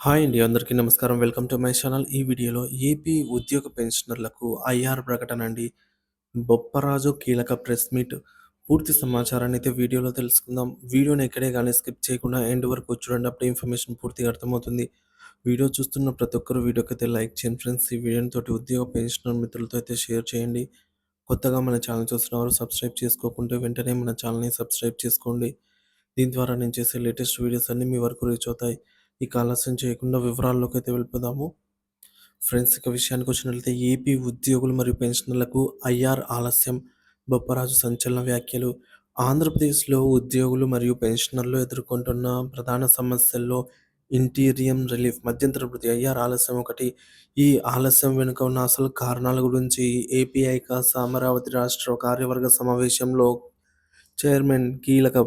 Hi అండి. అందరికీ నమస్కారం. Welcome to my channel. ఈ వీడియోలో ఏపీ ఉద్యోగ పెన్షనర్లకు ఐఆర్ ప్రకటన అండి. బొప్పరాజు కీలక ప్రెస్ మీట్. పూర్తి సమాచారాన్ని అయితే వీడియోలో తెలుసుకుందాం. వీడియోని ఎక్కడే కానీ స్కిప్ చేయకుండా ఎండ్ వరకు చూడండి. అప్పుడు ఇన్ఫర్మేషన్ పూర్తిగా అర్థమవుతుంది. వీడియో చూస్తున్న ప్రతి ఒక్కరు వీడియోకైతే లైక్ చేయండి ఫ్రెండ్స్. ఈ వీడియోని తోటి ఉద్యోగ పెన్షనర్ మిత్రులతో అయితే షేర్ చేయండి. కొత్తగా మన ఛానల్ చూస్తున్నవారు సబ్స్క్రైబ్ చేసుకోకుంటే వెంటనే మన ఛానల్‌ని సబ్స్క్రైబ్ చేసుకోండి. దీని ద్వారా నేను చేసే లేటెస్ట్ వీడియోస్ అన్నీ మీ వరకు రీచ్ అవుతాయి. ఇక ఆలస్యం చేయకుండా వివరాల్లోకి అయితే వెళ్ళిపోదాము. ఫ్రెండ్స్ ఇక విషయానికి వచ్చినట్లయితే ఏపీ ఉద్యోగులు మరియు పెన్షనర్లకు ఐఆర్ ఆలస్యం బొప్పరాజు సంచలన వ్యాఖ్యలు ఆంధ్రప్రదేశ్లో ఉద్యోగులు మరియు పెన్షనర్లు ఎదుర్కొంటున్న ప్రధాన సమస్యల్లో ఇంటీరియం రిలీఫ్ మధ్యంతర ఐఆర్ ఆలస్యం ఒకటి ఈ ఆలస్యం వెనుక ఉన్న అసలు కారణాల గురించి ఏపీఐకా అమరావతి రాష్ట్ర కార్యవర్గ సమావేశంలో చైర్మన్ కీలక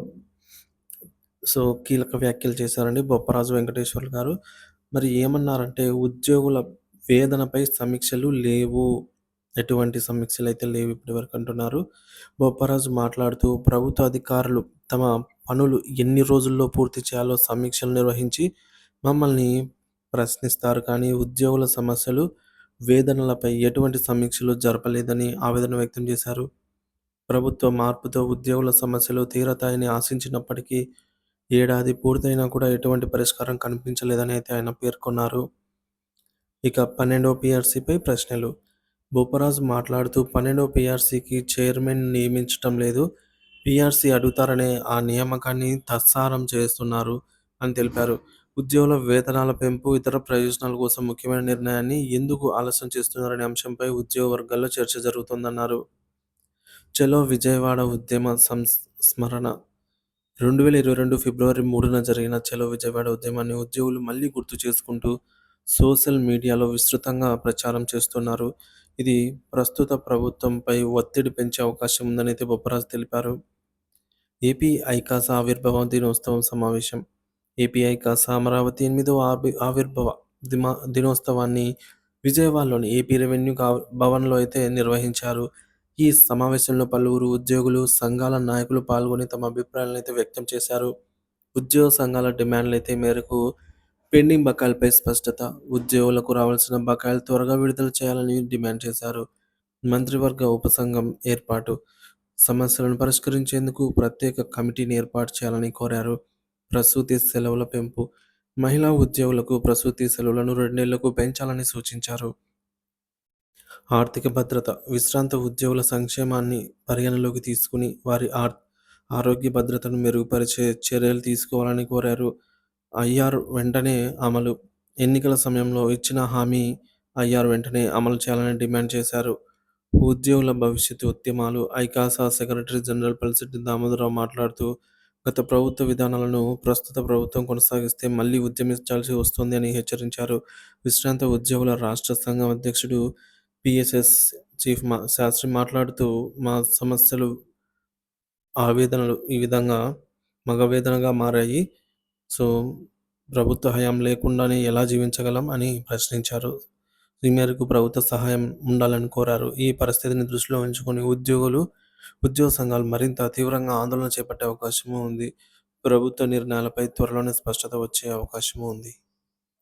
సో కీలక వ్యాఖ్యలు చేశారండి బొప్పరాజు వెంకటేశ్వర్లు గారు. మరి ఏమన్నారంటే ఉద్యోగుల వేదనపై సమీక్షలు లేవు. ఎటువంటి సమీక్షలైతే లేవు ఇప్పటివరకు అంటున్నారు. బొప్పరాజు మాట్లాడుతూ ప్రభుత్వ అధికారులు తమ పనులు ఎన్ని రోజుల్లో పూర్తి చేయాలో సమీక్షలు నిర్వహించి మమ్మల్ని ప్రశ్నిస్తారు కానీ ఉద్యోగుల సమస్యలు, వేదనలపై ఎటువంటి సమీక్షలు జరపలేదని ఆవేదన వ్యక్తం చేశారు. ప్రభుత్వ మార్పుతో ఉద్యోగుల సమస్యలు తీరతాయని ఆశించినప్పటికీ ఏడాది పూర్తయినా కూడా ఎటువంటి పరిష్కారం కనిపించలేదని అయితే ఆయన పేర్కొన్నారు. ఇక పన్నెండవ పిఆర్సీపై ప్రశ్నలు బొప్పరాజు మాట్లాడుతూ పన్నెండవ పిఆర్సీకి చైర్మన్ నియమించటం లేదు. పిఆర్సీ అడుగుతారనే ఆ నియామకాన్ని తత్సారం చేస్తున్నారు అని తెలిపారు. ఉద్యోగుల వేతనాల పెంపు, ఇతర ప్రయోజనాల కోసం ముఖ్యమైన నిర్ణయాన్ని ఎందుకు ఆలస్యం చేస్తున్నారనే అంశంపై ఉద్యోగ వర్గాల్లో చర్చ జరుగుతోందన్నారు. చలో విజయవాడ ఉద్యమ సంస్మరణ రెండు వేల ఇరవై రెండు ఫిబ్రవరి మూడున జరిగిన చలో విజయవాడ ఉద్యమాన్ని ఉద్యోగులు మళ్ళీ గుర్తు చేసుకుంటూ సోషల్ మీడియాలో విస్తృతంగా ప్రచారం చేస్తున్నారు. ఇది ప్రస్తుత ప్రభుత్వంపై ఒత్తిడి పెంచే అవకాశం ఉందని అయితే బొప్పరాజు తెలిపారు. ఏపీ ఐకాస ఆవిర్భావ దినోత్సవం సమావేశం ఏపీ ఐకాస అమరావతి ఎనిమిదవ ఆవి ఆవిర్భావ దిమా దినోత్సవాన్ని విజయవాడలోని ఏపీ రెవెన్యూ భవన్లో అయితే నిర్వహించారు. ఈ సమావేశంలో పలువురు ఉద్యోగులు, సంఘాల నాయకులు పాల్గొని తమ అభిప్రాయాలను అయితే వ్యక్తం చేశారు. ఉద్యోగ సంఘాల డిమాండ్లయితే మేరకు పెండింగ్ బకాయిలపై స్పష్టత, ఉద్యోగులకు రావాల్సిన బకాయిలు త్వరగా విడుదల చేయాలని డిమాండ్ చేశారు. మంత్రివర్గ ఉపసంఘం ఏర్పాటు, సమస్యలను పరిష్కరించేందుకు ప్రత్యేక కమిటీని ఏర్పాటు చేయాలని కోరారు. ప్రసూతి సెలవుల పెంపు, మహిళా ఉద్యోగులకు ప్రసూతి సెలవులను రెండేళ్ళకు పెంచాలని సూచించారు. ఆర్థిక భద్రత, విశ్రాంత ఉద్యోగుల సంక్షేమాన్ని పరిగణనలోకి తీసుకుని వారి ఆర్ ఆరోగ్య భద్రతను మెరుగుపరిచే చర్యలు తీసుకోవాలని కోరారు. ఐఆర్ వెంటనే అమలు, ఎన్నికల సమయంలో ఇచ్చిన హామీ ఐఆర్ వెంటనే అమలు చేయాలని డిమాండ్ చేశారు. ఉద్యోగుల భవిష్యత్తు ఉద్యమాలు ఐకాస సెక్రటరీ జనరల్ పల్సిటి దామోదరరావు మాట్లాడుతూ గత ప్రభుత్వ విధానాలను ప్రస్తుత ప్రభుత్వం కొనసాగిస్తే మళ్ళీ ఉద్యమించాల్సి వస్తుంది అని హెచ్చరించారు. విశ్రాంత ఉద్యోగుల రాష్ట్ర సంఘం అధ్యక్షుడు పిఎస్ఎస్ చీఫ్ మా శాస్త్రి మాట్లాడుతూ మా సమస్యలు ఆవేదనలు ఈ విధంగా మగవేదనగా మారాయి. సో ప్రభుత్వ హయాం లేకుండానే ఎలా జీవించగలం అని ప్రశ్నించారు. ఈ మేరకు ప్రభుత్వ సహాయం ఉండాలని కోరారు. ఈ పరిస్థితిని దృష్టిలో ఉంచుకొని ఉద్యోగులు, ఉద్యోగ సంఘాలు మరింత తీవ్రంగా ఆందోళన చేపట్టే అవకాశము ఉంది. ప్రభుత్వ నిర్ణయాలపై త్వరలోనే స్పష్టత వచ్చే అవకాశము ఉంది.